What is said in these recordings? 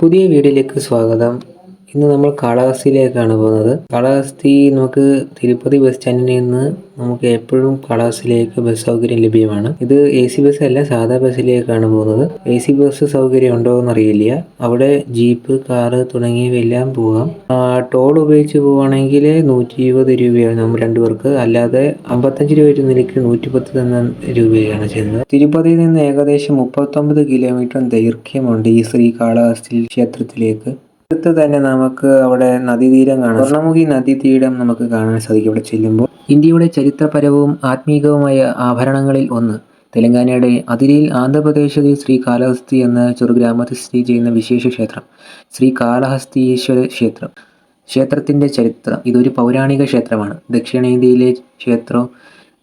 പുതിയ വീഡിയോയിലേക്ക് സ്വാഗതം. ഇന്ന് നമ്മൾ കാളഹസ്തിയിലേക്കാണ് പോകുന്നത്. കാളഹസ്തി നമുക്ക് തിരുപ്പതി ബസ് സ്റ്റാൻഡിൽ നിന്ന് നമുക്ക് എപ്പോഴും കാളഹസ്തിയിലേക്ക് ബസ് സൗകര്യം ലഭ്യമാണ്. ഇത് എ സി ബസ് അല്ല സാധാ ബസ്സിലേക്കാണ് പോകുന്നത്. എ സി ബസ് സൗകര്യം ഉണ്ടോ എന്നറിയില്ല. അവിടെ ജീപ്പ് കാറ് തുടങ്ങിയവയെല്ലാം പോകാം. ടോൾ ഉപയോഗിച്ച് പോവുകയാണെങ്കിൽ നൂറ്റി ഇരുപത് രൂപയാണ് നമ്മൾ രണ്ടുപേർക്ക് അല്ലാതെ അമ്പത്തഞ്ച് രൂപ നിലയ്ക്ക് നൂറ്റി പത്ത് തന്ന രൂപയാണ് ചെയ്യുന്നത്. തിരുപ്പതിയിൽ നിന്ന് ഏകദേശം മുപ്പത്തൊമ്പത് കിലോമീറ്റർ ദൈർഘ്യമുണ്ട് ഈ ശ്രീ കാളഹസ്തി ക്ഷേത്രത്തിലേക്ക്. അടുത്ത് തന്നെ നമുക്ക് അവിടെ നദീതീരം കാണാം. സ്വർണമുഖി നദീതീരം നമുക്ക് കാണാൻ സാധിക്കും ഇവിടെ ചെല്ലുമ്പോൾ. ഇന്ത്യയുടെ ചരിത്രപരവും ആത്മീകവുമായ ആഭരണങ്ങളിൽ ഒന്ന്. തെലങ്കാനയുടെ അതിരിയിൽ ശ്രീ കാലഹസ്തി എന്ന ചെറുഗ്രാമത്തിൽ സ്ഥിതി ചെയ്യുന്ന വിശേഷ ക്ഷേത്രം. ശ്രീ കാലഹസ്തീശ്വര ക്ഷേത്രം. ക്ഷേത്രത്തിന്റെ ചരിത്രം. ഇതൊരു പൗരാണിക ക്ഷേത്രമാണ്. ദക്ഷിണേന്ത്യയിലെ ക്ഷേത്രം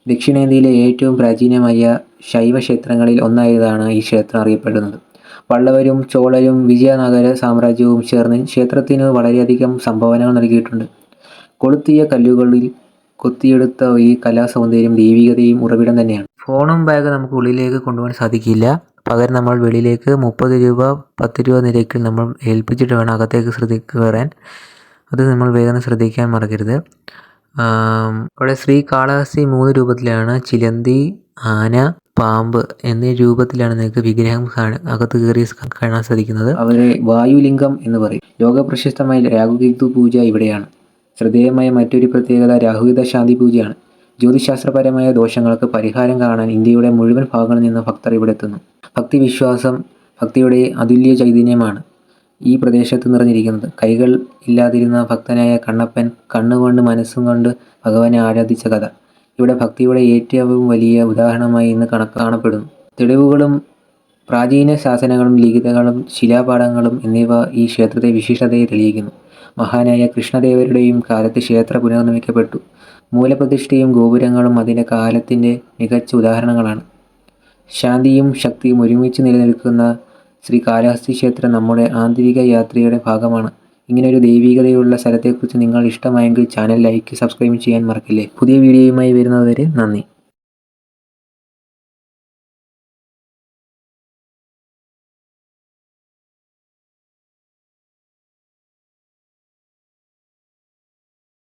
ദക്ഷിണേന്ത്യയിലെ ഏറ്റവും പ്രാചീനമായ ശൈവ ക്ഷേത്രങ്ങളിൽ ഒന്നായതാണ് ഈ ക്ഷേത്രം അറിയപ്പെടുന്നത്. പള്ളവരും ചോളരും വിജയനഗര സാമ്രാജ്യവും ചേർന്ന് ക്ഷേത്രത്തിന് വളരെയധികം സംഭാവനകൾ നൽകിയിട്ടുണ്ട്. കൊളുത്തിയ കല്ലുകളിൽ കൊത്തിയെടുത്ത ഈ കലാസൗന്ദര്യം ദൈവികതയും ഉറവിടം തന്നെയാണ്. ഫോണും ബാഗ് നമുക്ക് ഉള്ളിലേക്ക് കൊണ്ടുപോകാൻ സാധിക്കില്ല. പകരം നമ്മൾ വെളിയിലേക്ക് മുപ്പത് രൂപ പത്ത് രൂപ നിരക്കിൽ നമ്മൾ ഏൽപ്പിച്ചിട്ട് വേണം അകത്തേക്ക് കയറാൻ. അത് നമ്മൾ വേഗം ശ്രദ്ധിക്കാൻ മറക്കരുത്. അവിടെ ശ്രീ കാളഹസ്തി മൂന്ന് രൂപത്തിലാണ് ചിലന്തി ആന പാമ്പ് എന്നീ രൂപത്തിലാണ് നിങ്ങൾക്ക് വിഗ്രഹം അകത്ത് കയറി കാണാൻ സാധിക്കുന്നത്. അവരെ വായുലിംഗം എന്ന് പറയും. ലോകപ്രശസ്തമായ രാഹുകേതു പൂജ ഇവിടെയാണ്. ശ്രദ്ധേയമായ മറ്റൊരു പ്രത്യേകത രാഹുകേത ശാന്തി പൂജയാണ്. ജ്യോതിശാസ്ത്രപരമായ ദോഷങ്ങൾക്ക് പരിഹാരം കാണാൻ ഇന്ത്യയുടെ മുഴുവൻ ഭാഗങ്ങളിൽ നിന്ന് ഭക്തർ ഇവിടെ എത്തുന്നു. ഭക്തിവിശ്വാസം ഭക്തിയുടെ അതുല്യ ചൈതന്യമാണ് ഈ പ്രദേശത്ത് നിറഞ്ഞിരിക്കുന്നത്. കൈകൾ ഇല്ലാതിരുന്ന ഭക്തനായ കണ്ണപ്പൻ കണ്ണുകൊണ്ട് മനസ്സും കൊണ്ട് ഭഗവാനെ ആരാധിച്ച കഥ. ഇവിടെ ഭക്തിയുടെ ഏറ്റവും വലിയ ഉദാഹരണമായി ഇന്ന് കണ കാണപ്പെടുന്നു. തെളിവുകളും പ്രാചീന ശാസനങ്ങളും ലിഖിതങ്ങളും ശിലാപാഠങ്ങളും എന്നിവ ഈ ക്ഷേത്രത്തെ വിശിഷ്ടതയെ തെളിയിക്കുന്നു. മഹാനായ കൃഷ്ണദേവരുടെയും കാലത്ത് ക്ഷേത്രം പുനർനിർമ്മിക്കപ്പെട്ടു. മൂലപ്രതിഷ്ഠയും ഗോപുരങ്ങളും അതിന്റെ കാലത്തിന്റെ മികച്ച ഉദാഹരണങ്ങളാണ്. ശാന്തിയും ശക്തിയും ഒരുമിച്ച് നിലനിൽക്കുന്ന ശ്രീ കാലഹസ്തി ക്ഷേത്രം നമ്മുടെ ആന്തരിക യാത്രയുടെ ഭാഗമാണ്. ഇങ്ങനെ ഒരു ദൈവികതയുള്ള സ്ഥലത്തെക്കുറിച്ച് നിങ്ങൾ ഇഷ്ടമായെങ്കിൽ ചാനൽ ലൈക്ക് സബ്സ്ക്രൈബ് ചെയ്യാൻ മറക്കില്ലേ? പുതിയ വീഡിയോയുമായി വരുന്നതുവരെ നന്ദി.